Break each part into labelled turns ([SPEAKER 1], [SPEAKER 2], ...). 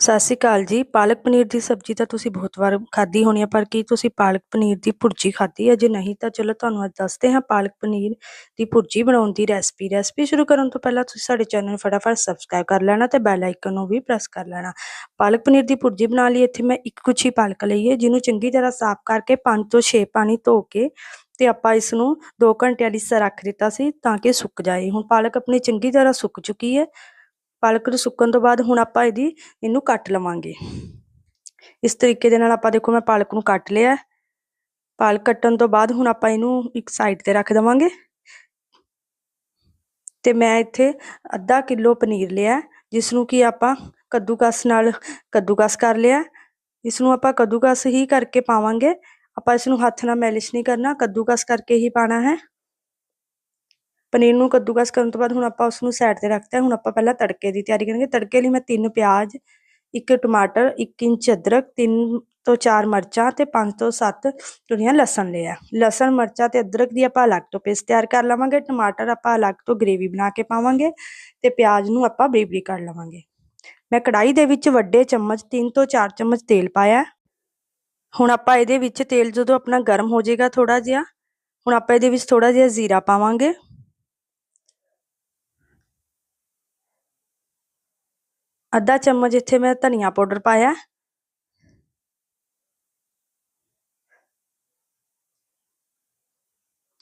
[SPEAKER 1] ਸਤਿ ਸ਼੍ਰੀ ਅਕਾਲ ਜੀ। ਪਾਲਕ ਪਨੀਰ ਦੀ ਸਬਜ਼ੀ ਤਾਂ ਤੁਸੀਂ ਬਹੁਤ ਵਾਰ ਖਾਧੀ ਹੋਣੀ ਹੈ ਪਰ ਕੀ ਤੁਸੀਂ ਪਾਲਕ ਪਨੀਰ ਦੀ ਭੁਰਜੀ ਖਾਧੀ ਹੈ ਜੇ ਨਹੀਂ ਤਾਂ ਚਲੋ ਤੁਹਾਨੂੰ ਅੱਜ ਦੱਸਦੇ ਹਾਂ ਪਾਲਕ ਪਨੀਰ ਦੀ ਭੁਰਜੀ ਬਣਾਉਣ ਦੀ ਰੈਸਪੀ। ਰੈਸਪੀ ਸ਼ੁਰੂ ਕਰਨ ਤੋਂ ਪਹਿਲਾਂ ਤੁਸੀਂ ਸਾਡੇ ਚੈਨਲ ਨੂੰ ਫਟਾਫਟ ਸਬਸਕ੍ਰਾਈਬ ਕਰ ਲੈਣਾ ਤੇ ਬੈਲ ਆਈਕਨ ਨੂੰ ਵੀ ਪ੍ਰੈਸ ਕਰ ਲੈਣਾ। ਪਾਲਕ ਪਨੀਰ ਦੀ ਭੁਰਜੀ ਬਣਾ ਲਈ। ਇੱਥੇ ਮੈਂ ਇੱਕ ਕੁਛੀ ਪਾਲਕ ਲਈ ਹੈ, ਜਿਹਨੂੰ ਚੰਗੀ ਤਰ੍ਹਾਂ ਸਾਫ਼ ਕਰਕੇ 5 ਤੋਂ 6 ਪਾਣੀ ਧੋ ਕੇ ਤੇ ਆਪਾਂ ਇਸ ਨੂੰ 2 ਘੰਟਿਆਂ ਲਈ ਰੱਖ ਦਿੱਤਾ ਸੀ ਤਾਂ ਕਿ ਸੁੱਕ ਜਾਏ। ਹੁਣ ਪਾਲਕ ਆਪਣੀ ਚੰਗੀ ਤਰ੍ਹਾਂ ਸੁੱਕ ਚੁੱਕੀ ਹੈ। ਪਾਲਕ ਨੂੰ ਸੁੱਕਣ ਤੋਂ ਬਾਅਦ ਹੁਣ ਆਪਾਂ ਇਹਦੀ, ਇਹਨੂੰ ਕੱਟ ਲਵਾਂਗੇ। ਇਸ ਤਰੀਕੇ ਦੇ ਨਾਲ ਆਪਾਂ ਦੇਖੋ ਮੈਂ ਪਾਲਕ ਨੂੰ ਕੱਟ ਲਿਆ। ਪਾਲਕ ਕੱਟਣ ਤੋਂ ਬਾਅਦ ਹੁਣ ਆਪਾਂ ਇਹਨੂੰ ਇੱਕ ਸਾਈਡ ਤੇ ਰੱਖ ਦਵਾਂਗੇ। ਤੇ ਮੈਂ ਇੱਥੇ ਅੱਧਾ ਕਿਲੋ ਪਨੀਰ ਲਿਆ ਜਿਸ ਨੂੰ ਕਿ ਆਪਾਂ ਕੱਦੂਕਸ ਨਾਲ ਕੱਦੂਕਸ ਕਰ ਲਿਆ। ਇਸ ਨੂੰ ਆਪਾਂ ਕੱਦੂਕਸ ਹੀ ਕਰਕੇ ਪਾਵਾਂਗੇ। ਆਪਾਂ ਇਸ ਨੂੰ ਹੱਥ ਨਾਲ ਮੈਲਿਸ਼ ਨਹੀਂ ਕਰਨਾ, ਕੱਦੂਕਸ ਕਰਕੇ ਹੀ ਪਾਣਾ ਹੈ। ਪਨੀਰ ਨੂੰ ਕੱਦੂਕਸ ਕਰਨ ਤੋਂ ਬਾਅਦ ਹੁਣ ਆਪਾਂ ਉਸ ਨੂੰ ਸਾਈਡ ਤੇ ਰੱਖਤਾ ਹੁਣ ਆਪਾਂ ਪਹਿਲਾਂ ਤੜਕੇ ਦੀ ਤਿਆਰੀ ਕਰਾਂਗੇ। ਤੜਕੇ ਲਈ ਮੈਂ ਤਿੰਨ ਪਿਆਜ਼, ਇੱਕ ਟਮਾਟਰ 1 ਇੰਚ ਅਦਰਕ, ਤਿੰਨ ਤੋਂ ਚਾਰ ਮਿਰਚਾਂ ਤੇ ਪੰਜ ਤੋਂ 7 ਟੁਰੀਆਂ ਲਸਣ ਲਿਆ ਲਸਣ, ਮਿਰਚਾਂ ਤੇ ਅਦਰਕ ਦੀ ਆਪਾਂ ਅਲੱਗ ਤੋਂ ਪੇਸਟ ਤਿਆਰ ਕਰ ਲਵਾਂਗੇ। ਟਮਾਟਰ ਆਪਾਂ ਅਲੱਗ ਤੋਂ ਗ੍ਰੇਵੀ ਬਣਾ ਕੇ ਪਾਵਾਂਗੇ ਤੇ ਪਿਆਜ਼ ਨੂੰ ਆਪਾਂ ਬਰੀਕ ਬਰੀਕ ਕਰ ਲਵਾਂਗੇ। ਮੈਂ ਕੜਾਈ ਦੇ ਵਿੱਚ ਵੱਡੇ ਚਮਚ 3 ਤੋਂ 4 ਚਮਚ ਤੇਲ ਪਾਇਆ ਹੁਣ ਆਪਾਂ ਇਹਦੇ ਵਿੱਚ ਤੇਲ ਜਦੋਂ ਆਪਣਾ ਗਰਮ ਹੋ ਜਾਏਗਾ ਥੋੜਾ ਜਿਹਾ, ਹੁਣ ਆਪਾਂ ਇਹਦੇ ਵਿੱਚ ਥੋੜਾ ਜਿਹਾ ਜ਼ੀਰਾ ਪਾਵਾਂਗੇ। ਅੱਧਾ ਚਮਚ ਇੱਥੇ ਮੈਂ ਧਨੀਆ ਪਾਊਡਰ ਪਾਇਆ।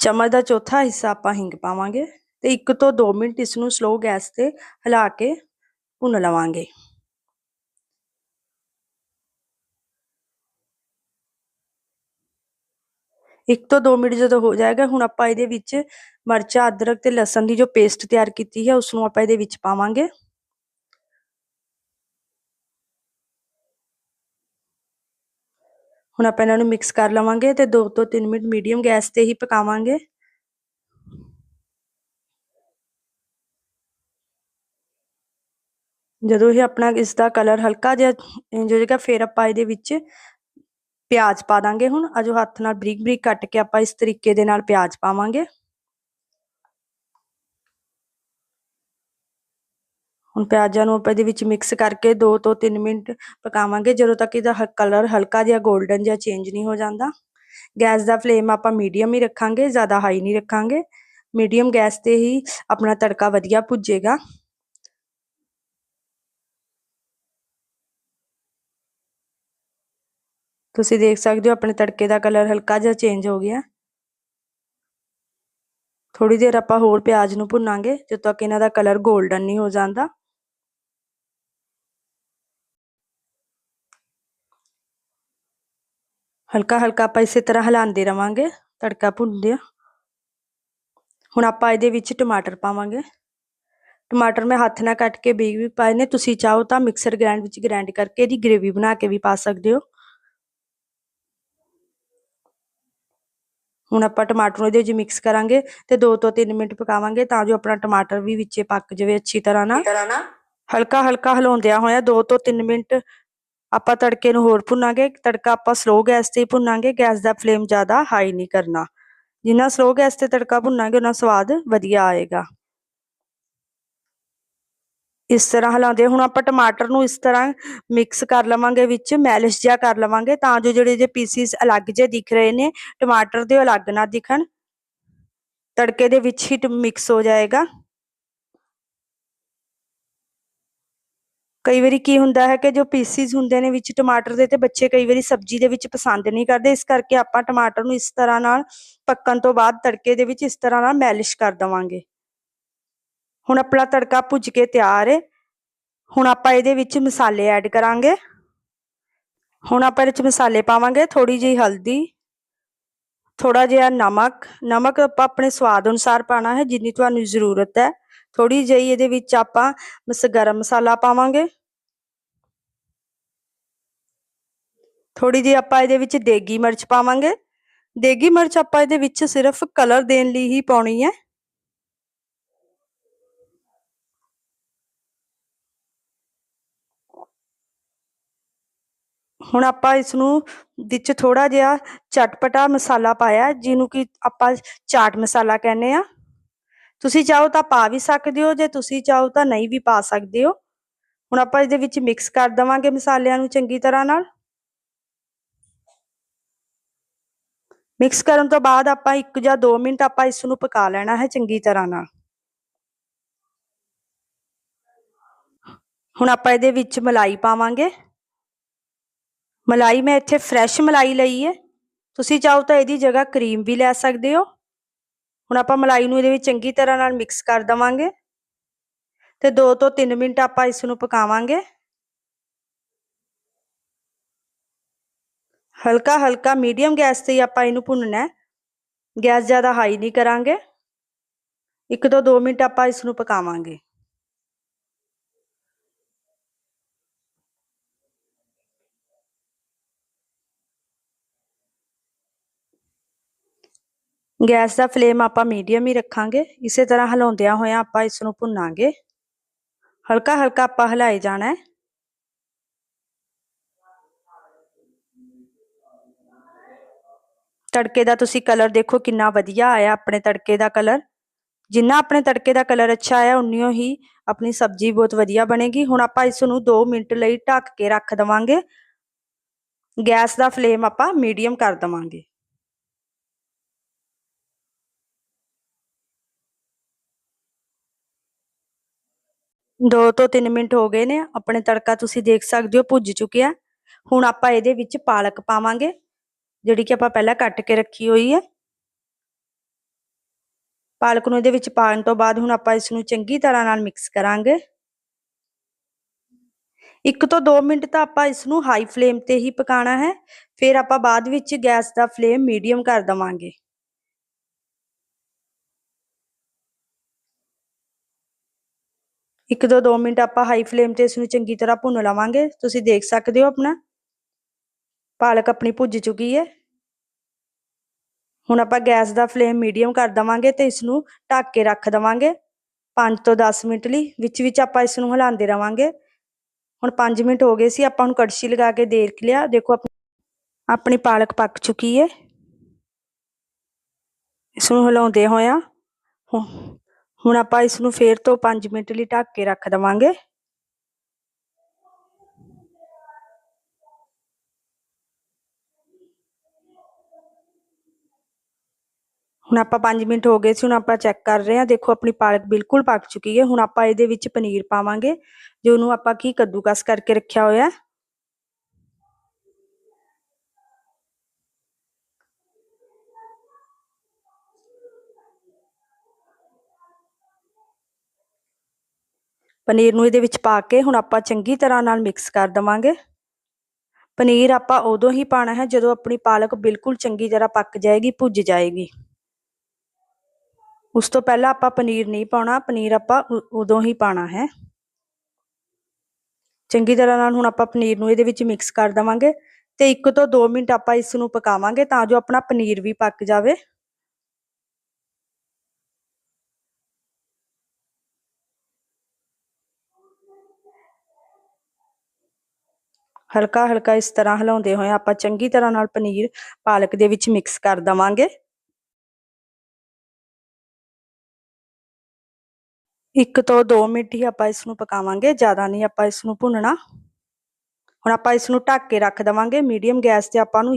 [SPEAKER 1] ਚਮਚ ਦਾ ਚੌਥਾ ਹਿੱਸਾ ਆਪਾਂ ਹਿੰਗ ਪਾਵਾਂਗੇ ਤੇ 1 ਤੋਂ 2 ਮਿੰਟ ਇਸ ਨੂੰ ਸਲੋ ਗੈਸ ਤੇ ਹਿਲਾ ਕੇ ਭੁੰਨ ਲਵਾਂਗੇ। ਇੱਕ ਤੋਂ 2 ਮਿੰਟ ਜਦੋਂ ਹੋ ਜਾਏਗਾ, ਹੁਣ ਆਪਾਂ ਇਹਦੇ ਵਿੱਚ ਮਰਚਾ, ਅਦਰਕ ਤੇ ਲਸਣ ਦੀ ਜੋ ਪੇਸਟ ਤਿਆਰ ਕੀਤੀ ਹੈ ਉਸ ਨੂੰ ਆਪਾਂ ਇਹਦੇ ਵਿੱਚ ਪਾਵਾਂਗੇ। ਹੁਣ ਆਪਾਂ ਇਹਨਾਂ ਨੂੰ ਮਿਕਸ ਕਰ ਲਵਾਂਗੇ ਤੇ 2 ਤੋਂ 3 ਮਿੰਟ ਮੀਡੀਅਮ ਗੈਸ ਤੇ ਹੀ ਪਕਾਵਾਂਗੇ। ਜਦੋਂ ਇਹ ਆਪਣਾ ਇਸ ਦਾ ਕਲਰ ਹਲਕਾ ਜਿਹਾ ਇੰਜ ਹੋ ਜਾਏਗਾ ਫਿਰ ਆਪਾਂ ਇਹਦੇ ਵਿੱਚ ਪਿਆਜ਼ ਪਾ ਦਾਂਗੇ ਹੁਣ। ਅਜੋ ਹੱਥ ਨਾਲ ਬਰੀਕ ਬਰੀਕ ਕੱਟ ਕੇ ਆਪਾਂ ਇਸ ਤਰੀਕੇ ਦੇ ਨਾਲ ਪਿਆਜ਼ ਪਾਵਾਂਗੇ। ਹੁਣ ਪਿਆਜ਼ਾਂ ਨੂੰ ਆਪਾਂ ਇਹਦੇ ਵਿੱਚ ਮਿਕਸ ਕਰਕੇ 2 ਤੋਂ 3 ਮਿੰਟ ਪਕਾਵਾਂਗੇ। ਜਦੋਂ ਤੱਕ ਇਹਦਾ ਕਲਰ ਹਲਕਾ ਜਿਹਾ 골ਡਨ ਜਿਹਾ ਚੇਂਜ ਨਹੀਂ ਹੋ ਜਾਂਦਾ। ਗੈਸ ਦਾ ਫਲੇਮ ਆਪਾਂ ਮੀਡੀਅਮ ਹੀ ਰੱਖਾਂਗੇ, ਜ਼ਿਆਦਾ ਹਾਈ ਨਹੀਂ ਰੱਖਾਂਗੇ। ਮੀਡੀਅਮ ਗੈਸ ਤੇ ਹੀ ਆਪਣਾ ਤੜਕਾ ਵਧੀਆ ਭੁੱਜੇਗਾ। ਤੁਸੀਂ ਦੇਖ ਸਕਦੇ ਹੋ ਆਪਣੇ ਤੜਕੇ ਦਾ ਕਲਰ ਹਲਕਾ ਜਿਹਾ ਚੇਂਜ ਹੋ ਗਿਆ। ਥੋੜੀ ਦੇਰ ਆਪਾਂ ਹੋਰ ਪਿਆਜ਼ ਨੂੰ ਭੁੰਨਾਂਗੇ, ਜਦੋਂ ਤੱਕ ਇਹਨਾਂ ਦਾ ਕਲਰ 골ਡਨ ਨਹੀਂ ਹੋ ਜਾਂਦਾ। ਹਲਕਾ ਹਲਕਾ ਆਪਾਂ ਇਸੇ ਤਰ੍ਹਾਂ ਹਿਲਾਉਂਦੇ ਰਵਾਂਗੇ ਤੜਕਾ ਭੁੰਨਦੇ ਹੁਣ ਆਪਾਂ ਇਹਦੇ ਵਿੱਚ ਟਮਾਟਰ ਪਾਵਾਂਗੇ ਟਮਾਟਰ ਮੈਂ ਹੱਥ ਨਾਲ ਕੱਟ ਕੇ ਬੀਜ ਵੀ ਪਾਏ ਨੇ ਤੁਸੀਂ ਚਾਹੋ ਤਾਂ ਮਿਕਸਰ ਗ੍ਰਾਈਂਡ ਵਿੱਚ ਗ੍ਰਾਈਂਡ ਕਰਕੇ ਇਹਦੀ ਗ੍ਰੇਵੀ ਬਣਾ ਕੇ ਵੀ ਪਾ ਸਕਦੇ ਹੋ ਹੁਣ ਆਪਾਂ ਟਮਾਟਰ ਨੂੰ ਇਹਦੇ ਵਿੱਚ ਮਿਕਸ ਕਰਾਂਗੇ ਤੇ 2 ਤੋਂ 3 ਮਿੰਟ ਪਕਾਵਾਂਗੇ ਤਾਂ ਜੋ ਆਪਣਾ ਟਮਾਟਰ ਵੀ ਵਿੱਚੇ ਪੱਕ ਜਾਵੇ ਅੱਛੀ ਤਰ੍ਹਾਂ ਨਾਲ ਹਲਕਾ ਹਲਕਾ ਹਿਲਾਉਂਦਿਆਂ ਹੋਇਆ 2 ਤੋਂ 3 ਮਿੰਟ ਆਪਾਂ ਤੜਕੇ ਨੂੰ ਹੋਰ ਭੁੰਨਾਂਗੇ, ਤੜਕਾ ਆਪਾਂ ਸਲੋ ਗੈਸ ਤੇ ਭੁੰਨਾਂਗੇ ਗੈਸ ਦਾ ਫਲੇਮ ਜ਼ਿਆਦਾ ਹਾਈ ਨਹੀਂ ਕਰਨਾ। ਜਿੰਨਾ ਸਲੋ ਗੈਸ ਤੇ ਤੜਕਾ ਭੁੰਨਾਂਗੇ ਉਹਨਾਂ ਸਵਾਦ ਵਧੀਆ ਆਏਗਾ। ਇਸ ਤਰ੍ਹਾਂ ਹਿਲਾਉਂਦੇ, ਹੁਣ ਆਪਾਂ ਟਮਾਟਰ ਨੂੰ ਇਸ ਤਰ੍ਹਾਂ ਮਿਕਸ ਕਰ ਲਵਾਂਗੇ ਵਿੱਚ, ਮੈਲਿਸ਼ ਜਿਹਾ ਕਰ ਲਵਾਂਗੇ, ਤਾਂ ਜੋ ਜਿਹੜੇ ਜੇ ਪੀਸਿਸ ਅਲੱਗ ਜੇ ਦਿਖ ਰਹੇ ਨੇ, ਟਮਾਟਰ ਦੇ ਅਲੱਗ ਨਾ ਦਿਖਣ। ਤੜਕੇ ਦੇ ਵਿੱਚ ਹੀ ਮਿਕਸ ਹੋ ਜਾਏਗਾ। ਕਈ ਵਾਰੀ ਕੀ ਹੁੰਦਾ ਹੈ ਕਿ ਜੋ ਪੀਸਿਸ ਹੁੰਦੇ ਨੇ ਵਿੱਚ ਟਮਾਟਰ ਦੇ ਤੇ ਬੱਚੇ ਕਈ ਵਾਰੀ ਸਬਜ਼ੀ ਦੇ ਵਿੱਚ ਪਸੰਦ ਨਹੀਂ ਕਰਦੇ, ਇਸ ਕਰਕੇ ਆਪਾਂ ਟਮਾਟਰ ਨੂੰ ਇਸ ਤਰ੍ਹਾਂ ਨਾਲ ਪੱਕਣ ਤੋਂ ਬਾਅਦ ਤੜਕੇ ਦੇ ਵਿੱਚ ਇਸ ਤਰ੍ਹਾਂ ਨਾਲ ਮੈਲਿਸ਼ ਕਰ ਦਵਾਂਗੇ। ਹੁਣ ਆਪਣਾ ਤੜਕਾ ਭੁੱਜ ਕੇ ਤਿਆਰ ਹੈ ਹੁਣ ਆਪਾਂ ਇਹਦੇ ਵਿੱਚ ਮਸਾਲੇ ਐਡ ਕਰਾਂਗੇ। ਹੁਣ ਆਪਾਂ ਇਹਦੇ ਵਿੱਚ ਮਸਾਲੇ ਪਾਵਾਂਗੇ ਥੋੜੀ ਜਿਹੀ ਹਲਦੀ ਥੋੜਾ ਜਿਹਾ ਨਮਕ। ਨਮਕ ਆਪਾਂ ਆਪਣੇ ਸਵਾਦ ਅਨੁਸਾਰ ਪਾਣਾ ਹੈ, ਜਿੰਨੀ ਤੁਹਾਨੂੰ ਜ਼ਰੂਰਤ ਹੈ। ਥੋੜੀ ਜਿਹੀ ਇਹਦੇ ਵਿੱਚ ਆਪਾਂ ਮਸ ਗਰਮ ਮਸਾਲਾ ਪਾਵਾਂਗੇ। ਥੋੜੀ ਜਿਹੀ ਆਪਾਂ ਇਹਦੇ ਵਿੱਚ ਦੇਗੀ ਮਿਰਚ ਪਾਵਾਂਗੇ। ਦੇਗੀ ਮਿਰਚ ਆਪਾਂ ਇਹਦੇ ਵਿੱਚ ਸਿਰਫ ਕਲਰ ਦੇਣ ਲਈ ਹੀ ਪਾਉਣੀ ਹੈ। ਹੁਣ ਆਪਾਂ ਇਸ ਨੂੰ ਵਿੱਚ ਥੋੜਾ ਜਿਹਾ ਚਟਪਟਾ ਮਸਾਲਾ ਪਾਇਆ, ਜਿਹਨੂੰ ਕਿ ਆਪਾਂ ਚਾਟ ਮਸਾਲਾ ਕਹਿੰਦੇ ਆ ਤੁਸੀਂ ਚਾਹੋ ਤਾਂ ਪਾ ਵੀ ਸਕਦੇ ਹੋ, ਜੇ ਤੁਸੀਂ ਚਾਹੋ ਤਾਂ ਨਹੀਂ ਵੀ ਪਾ ਸਕਦੇ ਹੋ। ਹੁਣ ਆਪਾਂ ਇਹਦੇ ਵਿੱਚ ਮਿਕਸ ਕਰ ਦਵਾਂਗੇ ਮਸਾਲਿਆਂ ਨੂੰ ਚੰਗੀ ਤਰ੍ਹਾਂ ਨਾਲ। ਮਿਕਸ ਕਰਨ ਤੋਂ ਬਾਅਦ ਆਪਾਂ 1 ਜਾਂ 2 ਮਿੰਟ ਆਪਾਂ ਇਸ ਨੂੰ ਪਕਾ ਲੈਣਾ ਹੈ ਚੰਗੀ ਤਰ੍ਹਾਂ ਨਾਲ। ਹੁਣ ਆਪਾਂ ਇਹਦੇ ਵਿੱਚ ਮਲਾਈ ਪਾਵਾਂਗੇ। ਮਲਾਈ ਮੈਂ ਇੱਥੇ ਫਰੈਸ਼ ਮਲਾਈ ਲਈ ਹੈ। ਤੁਸੀਂ ਚਾਹੋ ਤਾਂ ਇਹਦੀ ਜਗ੍ਹਾ ਕਰੀਮ ਵੀ ਲੈ ਸਕਦੇ ਹੋ। ਹੁਣ ਆਪਾਂ ਮਲਾਈ ਨੂੰ ਇਹਦੇ ਵਿੱਚ ਚੰਗੀ ਤਰ੍ਹਾਂ ਨਾਲ ਮਿਕਸ ਕਰ ਦਵਾਂਗੇ। ਤੇ 2 ਤੋਂ 3 ਮਿੰਟ ਆਪਾਂ ਇਸ ਨੂੰ ਪਕਾਵਾਂਗੇ। ਹਲਕਾ ਹਲਕਾ ਮੀਡੀਅਮ ਗੈਸ ਤੇ ਹੀ ਆਪਾਂ ਇਹਨੂੰ ਭੁੰਨਣਾ ਹੈ ਗੈਸ ਜ਼ਿਆਦਾ ਹਾਈ ਨਹੀਂ ਕਰਾਂਗੇ 1 ਤੋਂ 2 ਮਿੰਟ ਆਪਾਂ ਇਸ ਨੂੰ ਪਕਾਵਾਂਗੇ ਗੈਸ ਦਾ ਫਲੇਮ ਆਪਾਂ ਮੀਡੀਅਮ ਹੀ ਰੱਖਾਂਗੇ ਇਸੇ ਤਰ੍ਹਾਂ ਹਿਲਾਉਂਦਿਆਂ ਹੋਇਆਂ ਆਪਾਂ ਇਸ ਨੂੰ ਭੁੰਨਾਂਗੇ ਹਲਕਾ ਹਲਕਾ ਆਪਾਂ ਹਿਲਾਏ ਜਾਣਾ ਹੈ ਤੜਕੇ ਦਾ ਤੁਸੀਂ ਕਲਰ ਦੇਖੋ ਕਿੰਨਾ ਵਧੀਆ ਆਇਆ ਆਪਣੇ ਤੜਕੇ ਦਾ ਕਲਰ ਜਿੰਨਾ ਆਪਣੇ ਤੜਕੇ ਦਾ ਕਲਰ ਅੱਛਾ ਆਇਆ, ਉਨੀਓ ਹੀ ਆਪਣੀ ਸਬਜ਼ੀ ਬਹੁਤ ਵਧੀਆ ਬਣੇਗੀ। ਹੁਣ ਆਪਾਂ ਇਸ ਨੂੰ 2 ਮਿੰਟ ਲਈ ਢੱਕ ਕੇ ਰੱਖ ਦਵਾਂਗੇ। ਗੈਸ ਦਾ ਫਲੇਮ ਆਪਾਂ ਮੀਡੀਅਮ ਕਰ ਦਵਾਂਗੇ। ਦੋ ਤੋਂ 3 ਮਿੰਟ ਹੋ ਗਏ ਨੇ। ਆਪਣੇ ਤੜਕਾ ਤੁਸੀਂ ਦੇਖ ਸਕਦੇ ਹੋ ਭੁੱਜ ਚੁੱਕਿਆ। ਹੁਣ ਆਪਾਂ ਇਹਦੇ ਵਿੱਚ ਪਾਲਕ ਪਾਵਾਂਗੇ। ਜਿਹੜੀ ਕਿ ਆਪਾਂ ਪਹਿਲਾਂ ਕੱਟ ਕੇ ਰੱਖੀ ਹੋਈ ਹੈ। ਪਾਲਕ ਨੂੰ ਇਹਦੇ ਵਿੱਚ ਪਾਉਣ ਤੋਂ ਬਾਅਦ ਹੁਣ ਆਪਾਂ ਇਸ ਨੂੰ ਚੰਗੀ ਤਰ੍ਹਾਂ ਨਾਲ ਮਿਕਸ ਕਰਾਂਗੇ। ਇੱਕ ਤੋਂ 2 ਮਿੰਟ ਤਾਂ ਆਪਾਂ ਇਸ ਨੂੰ ਹਾਈ ਫਲੇਮ ਤੇ ਹੀ ਪਕਾਣਾ ਹੈ। ਫਿਰ ਆਪਾਂ ਬਾਅਦ ਵਿੱਚ ਗੈਸ ਦਾ ਫਲੇਮ ਮੀਡੀਅਮ ਕਰ ਦਵਾਂਗੇ। ਇੱਕ ਤੋਂ 2 ਮਿੰਟ ਆਪਾਂ ਹਾਈ ਫਲੇਮ ਤੇ ਇਸ ਨੂੰ ਚੰਗੀ ਤਰ੍ਹਾਂ ਭੁੰਨ ਲਵਾਂਗੇ। ਤੁਸੀਂ ਦੇਖ ਸਕਦੇ ਹੋ ਆਪਣਾ। ਪਾਲਕ ਆਪਣੀ ਭੁੱਜ ਚੁੱਕੀ ਹੈ ਹੁਣ ਆਪਾਂ ਗੈਸ ਦਾ ਫਲੇਮ ਮੀਡੀਅਮ ਕਰ ਦਵਾਂਗੇ ਤੇ ਇਸ ਨੂੰ ਢੱਕ ਕੇ ਰੱਖ ਦਵਾਂਗੇ। 5 ਤੋਂ 10 ਮਿੰਟ ਲਈ ਵਿੱਚ ਵਿੱਚ ਆਪਾਂ ਇਸ ਨੂੰ ਹਿਲਾਉਂਦੇ ਰਵਾਂਗੇ। ਹੁਣ 5 ਮਿੰਟ ਹੋ ਗਏ ਸੀ, ਆਪਾਂ ਹੁਣ ਕੜਛੀ ਲਗਾ ਕੇ ਦੇਖ ਲਿਆ। ਦੇਖੋ ਆਪਣੀ ਪਾਲਕ ਪੱਕ ਚੁੱਕੀ ਹੈ ਇਸ ਨੂੰ ਹਿਲਾਉਂਦੇ ਹੋਇਆਂ ਹੁਣ ਆਪਾਂ ਇਸ ਨੂੰ ਫੇਰ ਤੋਂ 5 ਮਿੰਟ ਲਈ ਢੱਕ ਕੇ ਰੱਖ ਦਵਾਂਗੇ। ਹੁਣ ਆਪਾਂ 5 ਮਿੰਟ ਹੋ ਗਏ ਸੀ, ਹੁਣ ਆਪਾਂ ਚੈੱਕ ਕਰ ਰਹੇ ਹਾਂ। ਦੇਖੋ, ਆਪਣੀ ਪਾਲਕ ਬਿਲਕੁਲ ਪੱਕ ਚੁੱਕੀ ਹੈ। ਹੁਣ ਆਪਾਂ ਇਹਦੇ ਵਿੱਚ ਪਨੀਰ ਪਾਵਾਂਗੇ, ਜੋ ਉਹਨੂੰ ਆਪਾਂ ਕੀ ਕੱਦੂਕਸ ਕਰਕੇ ਰੱਖਿਆ ਹੋਇਆ ਪਨੀਰ ਨੂੰ ਇਹਦੇ ਵਿੱਚ ਪਾ ਕੇ ਹੁਣ ਆਪਾਂ ਚੰਗੀ ਤਰ੍ਹਾਂ ਨਾਲ ਮਿਕਸ ਕਰ ਦਵਾਂਗੇ। ਪਨੀਰ ਆਪਾਂ ਉਦੋਂ ਹੀ ਪਾਣਾ ਹੈ, ਜਦੋਂ ਆਪਣੀ ਪਾਲਕ ਬਿਲਕੁਲ ਚੰਗੀ ਤਰ੍ਹਾਂ ਪੱਕ ਜਾਏਗੀ, ਭੁੱਜ ਜਾਏਗੀ। ਉਸ ਤੋਂ ਪਹਿਲਾਂ ਆਪਾਂ ਪਨੀਰ ਨਹੀਂ ਪਾਉਣਾ, ਪਨੀਰ ਆਪਾਂ ਉਦੋਂ ਹੀ ਪਾਣਾ ਹੈ। ਚੰਗੀ ਤਰ੍ਹਾਂ ਨਾਲ ਹੁਣ ਆਪਾਂ ਪਨੀਰ ਨੂੰ ਇਹਦੇ ਵਿੱਚ ਮਿਕਸ ਕਰ ਦਵਾਂਗੇ ਤੇ 1 ਤੋਂ 2 ਮਿੰਟ ਆਪਾਂ ਇਸ ਨੂੰ ਪਕਾਵਾਂਗੇ ਤਾਂ ਜੋ ਆਪਣਾ ਪਨੀਰ ਵੀ ਪੱਕ ਜਾਵੇ। ਹਲਕਾ ਹਲਕਾ ਇਸ ਤਰ੍ਹਾਂ ਹਿਲਾਉਂਦੇ ਹੋਏ ਆਪਾਂ ਚੰਗੀ ਤਰ੍ਹਾਂ ਨਾਲ ਪਨੀਰ ਪਾਲਕ ਦੇ ਵਿੱਚ ਮਿਕਸ ਕਰ ਦਵਾਂਗੇ। ਇੱਕ ਤੋਂ 2 ਮਿੰਟ ਹੀ ਆਪਾਂ ਇਸ ਨੂੰ ਪਕਾਵਾਂਗੇ, ਜ਼ਿਆਦਾ ਨਹੀਂ ਆਪਾਂ ਇਸ ਨੂੰ ਭੁੰਨਣਾ। ਹੁਣ ਆਪਾਂ ਇਸ ਨੂੰ ਢੱਕ ਕੇ ਰੱਖ ਦਵਾਂਗੇ, ਮੀਡੀਅਮ ਗੈਸ ਤੇ ਆਪਾਂ ਨੂੰ